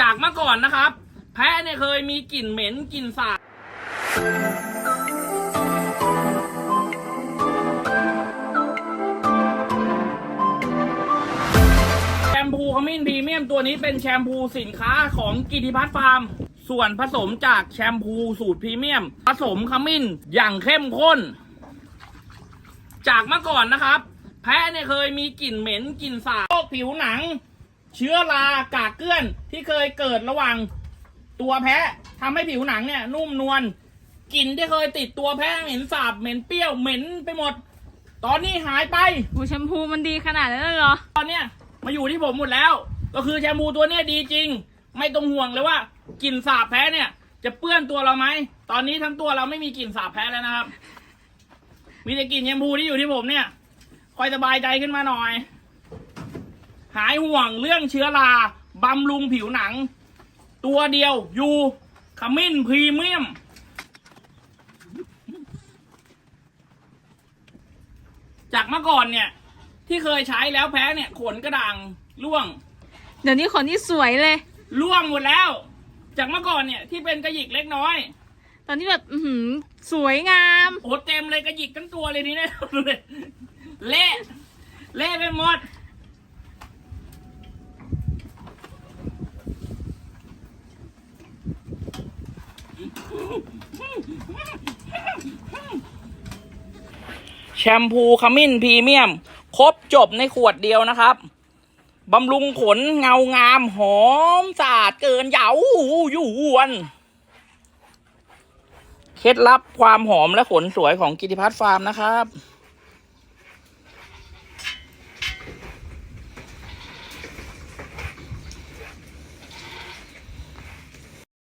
จากเมื่อก่อนนะครับ แพะเนี่ยเคยมีกลิ่นเหม็นกลิ่นสาบแชมพูขมิ้นพรีเมียมตัวนี้เป็นแชมพูสินค้าของกิติพัฒน์ฟาร์ม ส่วนผสมจากแชมพูสูตรพรีเมียม ผสมขมิ้นอย่างเข้มข้น จากเมื่อก่อนนะครับ แพะเนี่ยเคยมีกลิ่นเหม็นกลิ่นสาบโรคผิวหนัง เชื้อรากากเกลื่อนที่เคยเกิดระหว่างตัวแพะทำให้ผิวหนังเนี่ยนุ่มนวลกลิ่นที่เคยติดตัวแพะเหม็นสาบเหม็นเปรี้ยวเหม็นไปหมด ตอนนี้หายไปหูแชมพูมันดีขนาดนั้นเลยเหรอ ตอนเนี้ยมาอยู่ที่ผมหมดแล้ว ก็คือแชมพูตัวเนี้ยดีจริง ไม่ต้องห่วงเลยว่ากลิ่นสาบแพ้เนี่ย จะเปื้อนตัวเราไหมตอนนี้ทั้งตัวเราไม่มีกลิ่นสาบแพ้แล้วนะครับ มีแต่กลิ่นแชมพูที่อยู่ที่ผมเนี่ยคอยสบายใจขึ้นมาหน่อย หายห่วงเรื่องเชื้อราบำรุงผิวหนัง ตัวเดียวอยู่ขมิ้นพรีเมียม จากเมื่อก่อนเนี่ย ที่เคยใช้แล้วแพ้เนี่ย ขนกระด่างร่วง เดี๋ยวนี้ขนนี่สวยเลย ร่วงหมดแล้ว จากเมื่อก่อนเนี่ยที่เป็นกระหยิกเล็กน้อย ตอนนี้แบบอือหือสวยงามโอ้เต็มเลยกระหยิกทั้งตัวเลยนี่เนี่ยเละเละไปหมด แชมพูขมิ้นพรีเมียม ครบจบในขวดเดียวนะครับบำรุงขนเงางามหอมสะอาดเกินเหยาอยู่วนเคล็ดลับความหอมและขนสวยของกิติพัฒน์ฟาร์มนะครับ